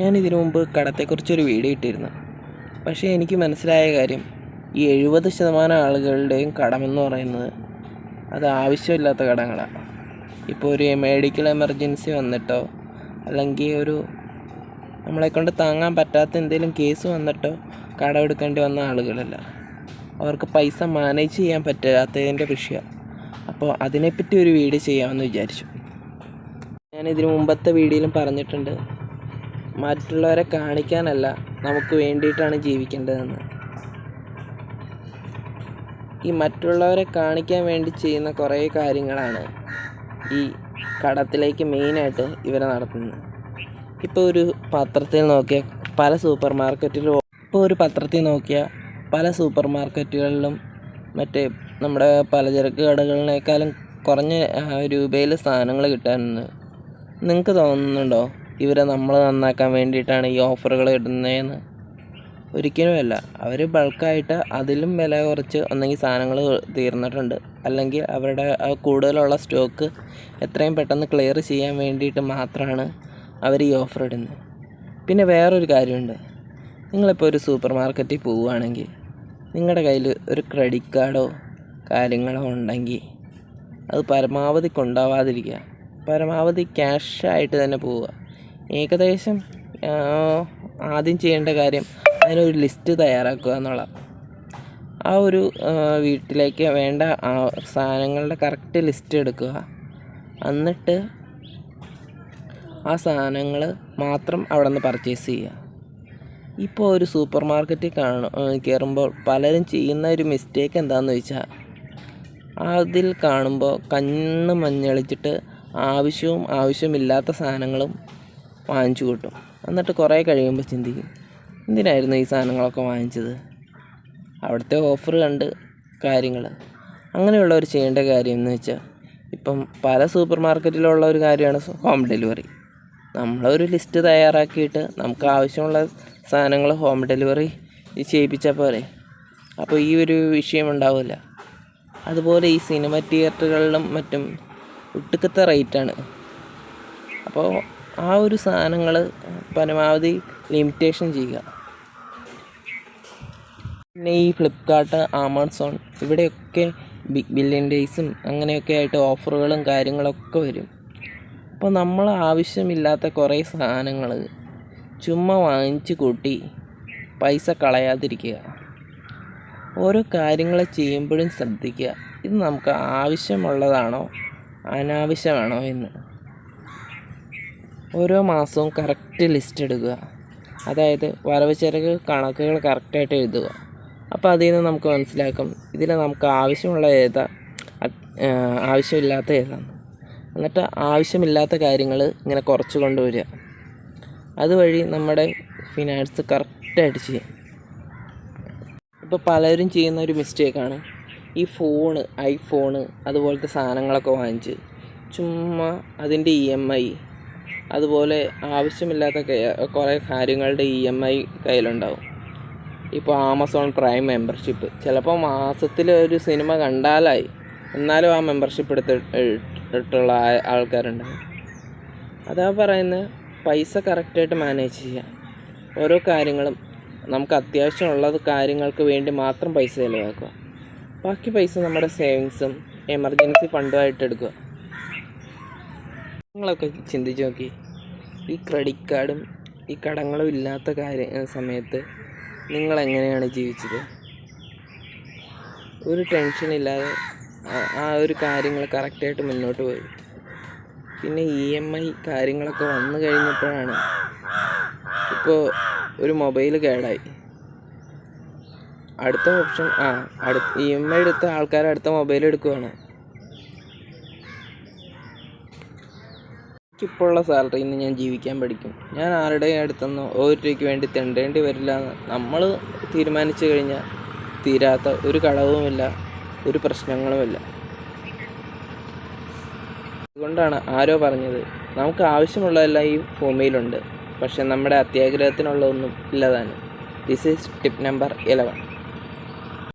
ഞാൻ ഇതിനു മുമ്പ് കടത്തെക്കുറിച്ചൊരു വീഡിയോ ഇട്ടിരുന്നു. പക്ഷേ എനിക്ക് മനസ്സിലായ കാര്യം ഈ എഴുപത് ശതമാനം ആളുകളുടെയും കടമെന്ന് പറയുന്നത് അത് ആവശ്യമില്ലാത്ത കടങ്ങളാണ് ഇപ്പോൾ ഒരു മെഡിക്കൽ എമർജൻസി വന്നിട്ടോ അല്ലെങ്കിൽ ഒരു നമ്മളെക്കൊണ്ട് താങ്ങാൻ പറ്റാത്ത എന്തെങ്കിലും കേസ് വന്നിട്ടോ കടമെടുക്കേണ്ടി വന്ന ആളുകളല്ല. അവർക്ക് പൈസ മാനേജ് ചെയ്യാൻ പറ്റാത്തതിന്റെ വിഷയമാണ് അപ്പോൾ അതിനെപ്പറ്റി ഒരു വീഡിയോ ചെയ്യാമെന്ന് വിചാരിച്ചു. ഞാൻ ഇതിന് മുമ്പത്തെ വീഡിയോയിലും പറഞ്ഞിട്ടുണ്ട് മറ്റുള്ളവരെ കാണിക്കാനല്ല നമുക്ക് വേണ്ടിയിട്ടാണ് ജീവിക്കേണ്ടതെന്ന്. ഈ മറ്റുള്ളവരെ കാണിക്കാൻ വേണ്ടി ചെയ്യുന്ന കുറേ കാര്യങ്ങളാണ് ഈ കടത്തിലേക്ക് മെയിനായിട്ട് ഇവരെ നടത്തുന്നത്. ഇപ്പോൾ ഒരു പത്രത്തിൽ നോക്കിയാൽ പല സൂപ്പർ മാർക്കറ്റിലും ഇപ്പോൾ ഒരു പത്രത്തിൽ നോക്കിയാൽ പല സൂപ്പർ മാർക്കറ്റുകളിലും മറ്റേ നമ്മുടെ പലചരക്ക് കടകളിനേക്കാളും കുറഞ്ഞ രൂപയിൽ സാധനങ്ങൾ കിട്ടാനുണ്ട്. നിങ്ങൾക്ക് തോന്നുന്നുണ്ടോ? ഇവരെ നമ്മൾ നന്നാക്കാൻ വേണ്ടിയിട്ടാണ് ഈ ഓഫറുകൾ ഇടുന്നതെന്ന് ഒരിക്കലുമല്ല അവർ ബൾക്കായിട്ട് അതിലും വില കുറച്ച് ഒന്നെങ്കിൽ സാധനങ്ങൾ തീർന്നിട്ടുണ്ട്. അല്ലെങ്കിൽ അവരുടെ കൂടുതലുള്ള സ്റ്റോക്ക് എത്രയും പെട്ടെന്ന് ക്ലിയർ ചെയ്യാൻ വേണ്ടിയിട്ട് മാത്രമാണ് അവർ ഈ ഓഫർ ഇടുന്നത്. പിന്നെ വേറൊരു കാര്യമുണ്ട്. നിങ്ങളിപ്പോൾ ഒരു സൂപ്പർ മാർക്കറ്റിൽ പോവുകയാണെങ്കിൽ നിങ്ങളുടെ കയ്യിൽ ഒരു ക്രെഡിറ്റ് കാർഡോ കാര്യങ്ങളോ ഉണ്ടെങ്കിൽ അത് പരമാവധി കൊണ്ടാവാതിരിക്കുക പരമാവധി ക്യാഷായിട്ട് തന്നെ പോവുക. ഏകദേശം ആദ്യം ചെയ്യേണ്ട കാര്യം അതിനൊരു ലിസ്റ്റ് തയ്യാറാക്കുക എന്നുള്ള ആ ഒരു വീട്ടിലേക്ക് വേണ്ട സാധനങ്ങളുടെ കറക്റ്റ് ലിസ്റ്റ് എടുക്കുക. എന്നിട്ട് ആ സാധനങ്ങൾ മാത്രം അവിടെ നിന്ന് പർച്ചേസ് ചെയ്യുക. ഇപ്പോൾ ഒരു സൂപ്പർ മാർക്കറ്റിൽ കാണും കയറുമ്പോൾ പലരും ചെയ്യുന്ന ഒരു മിസ്റ്റേക്ക് എന്താണെന്ന് വെച്ചാൽ അതിൽ കാണുമ്പോൾ കണ്ണ് മഞ്ഞളിച്ചിട്ട് ആവശ്യവും ആവശ്യമില്ലാത്ത സാധനങ്ങളും വാങ്ങിച്ചു കൂട്ടും. എന്നിട്ട് കുറേ കഴിയുമ്പോൾ ചിന്തിക്കും എന്തിനായിരുന്നു ഈ സാധനങ്ങളൊക്കെ വാങ്ങിച്ചത്? അവിടുത്തെ ഓഫർ കണ്ട് കാര്യങ്ങൾ അങ്ങനെയുള്ളവർ ചെയ്യേണ്ട കാര്യം എന്ന് വെച്ചാൽ ഇപ്പം പല സൂപ്പർ മാർക്കറ്റിലുള്ള ഒരു കാര്യമാണ് ഹോം ഡെലിവറി നമ്മളൊരു ലിസ്റ്റ് തയ്യാറാക്കിയിട്ട് നമുക്ക് ആവശ്യമുള്ള സാധനങ്ങൾ ഹോം ഡെലിവറി ചെയ്യിപ്പിച്ചാൽ പോരെ. അപ്പോൾ ഈ ഒരു വിഷയം ഉണ്ടാവില്ല. അതുപോലെ ഈ സിനിമ തിയേറ്ററുകളിലും മറ്റും ഒട്ടുക്കത്തെ റേറ്റാണ് അപ്പോൾ ആ ഒരു സാധനങ്ങൾ പരമാവധി ലിമിറ്റേഷൻ ചെയ്യുക. പിന്നെ ഈ ഫ്ലിപ്കാർട്ട് ആമസോൺ ഇവിടെയൊക്കെ ബിഗ് ബില്യൺ ഡേയ്സും അങ്ങനെയൊക്കെ ആയിട്ട് ഓഫറുകളും കാര്യങ്ങളൊക്കെ വരും. അപ്പോൾ നമ്മൾ ആവശ്യമില്ലാത്ത കുറേ സാധനങ്ങൾ ചുമ്മാ വാങ്ങിച്ച് കൂട്ടി പൈസ കളയാതിരിക്കുക. ഓരോ കാര്യങ്ങൾ ചെയ്യുമ്പോഴും ശ്രദ്ധിക്കുക. ഇത് നമുക്ക് ആവശ്യമുള്ളതാണോ അനാവശ്യമാണോ എന്ന്. ഓരോ മാസവും കറക്റ്റ് ലിസ്റ്റ് എടുക്കുക അതായത് വരവ് ചെലവ് കണക്കുകൾ കറക്റ്റായിട്ട് എഴുതുക. അപ്പോൾ അതിൽ നിന്ന് നമുക്ക് മനസ്സിലാക്കും. ഇതിൽ നമുക്ക് ആവശ്യമുള്ള ഏതാ ആവശ്യമില്ലാത്ത ഏതാണ്. എന്നിട്ട് ആവശ്യമില്ലാത്ത കാര്യങ്ങൾ ഇങ്ങനെ കുറച്ച് കൊണ്ടുവരിക. അതുവഴി നമ്മുടെ ഫിനാൻസ് കറക്റ്റായിട്ട് ചെയ്യും. ഇപ്പോൾ പലരും ചെയ്യുന്ന ഒരു മിസ്റ്റേക്കാണ് ഈ ഫോണ് ഐഫോണ് അതുപോലത്തെ സാധനങ്ങളൊക്കെ വാങ്ങിച്ച് ചുമ്മാ അതിന്റെ ഇ എം ഐ അതുപോലെ ആവശ്യമില്ലാത്ത കുറേ കാര്യങ്ങളുടെ ഇ എം ഐ കയ്യിലുണ്ടാവും. ഇപ്പോൾ ആമസോൺ പ്രൈം മെമ്പർഷിപ്പ്. ചിലപ്പോൾ മാസത്തിൽ ഒരു സിനിമ കണ്ടാലായി. എന്നാലും ആ മെമ്പർഷിപ്പ് എടുത്ത് ഇട്ടുള്ള ആൾക്കാരുണ്ടാവും. അതാ പറയുന്നത് പൈസ കറക്റ്റായിട്ട് മാനേജ് ചെയ്യുക ഓരോ കാര്യങ്ങളും നമുക്ക് അത്യാവശ്യമുള്ള കാര്യങ്ങൾക്ക് വേണ്ടി മാത്രം പൈസ ചിലവാക്കുക. ബാക്കി പൈസ നമ്മുടെ സേവിങ്സും എമർജൻസി ഫണ്ടുമായിട്ട് എടുക്കുക. നിങ്ങളൊക്കെ ചിന്തിച്ച് നോക്കി. ഈ ക്രെഡിറ്റ് കാർഡും ഈ കടങ്ങളും ഇല്ലാത്ത കാര്യ സമയത്ത് നിങ്ങൾ എങ്ങനെയാണ് ജീവിച്ചത്? ഒരു ടെൻഷനില്ലാതെ ആ ഒരു കാര്യങ്ങൾ കറക്റ്റായിട്ട് മുന്നോട്ട് പോയി. പിന്നെ ഇ എം ഐ കാര്യങ്ങളൊക്കെ വന്നു കഴിഞ്ഞപ്പോഴാണ് ഇപ്പോൾ ഒരു മൊബൈൽ കേടായി. അടുത്ത ഓപ്ഷൻ ആ അടുത്ത ഇ എം ഐ എടുത്ത ആൾക്കാർ അടുത്ത മൊബൈൽ എടുക്കുവാണ്. എനിക്കിപ്പോഴുള്ള സാലറിയിൽ നിന്ന് ഞാൻ ജീവിക്കാൻ പഠിക്കും. ഞാൻ ആരുടെയും അടുത്തൊന്നും ഒരു വേണ്ടി തെണ്ടേണ്ടി വരില്ല. നമ്മൾ തീരുമാനിച്ചു കഴിഞ്ഞാൽ തീരാത്ത ഒരു കടവുമില്ല ഒരു പ്രശ്നങ്ങളുമില്ല. അതുകൊണ്ടാണ് ആരോ പറഞ്ഞത് നമുക്ക് ആവശ്യമുള്ളതെല്ലാം ഈ ഭൂമിയിലുണ്ട് പക്ഷെ നമ്മുടെ അത്യാഗ്രഹത്തിനുള്ളതൊന്നും ഇല്ലതാണ് this is tip number eleven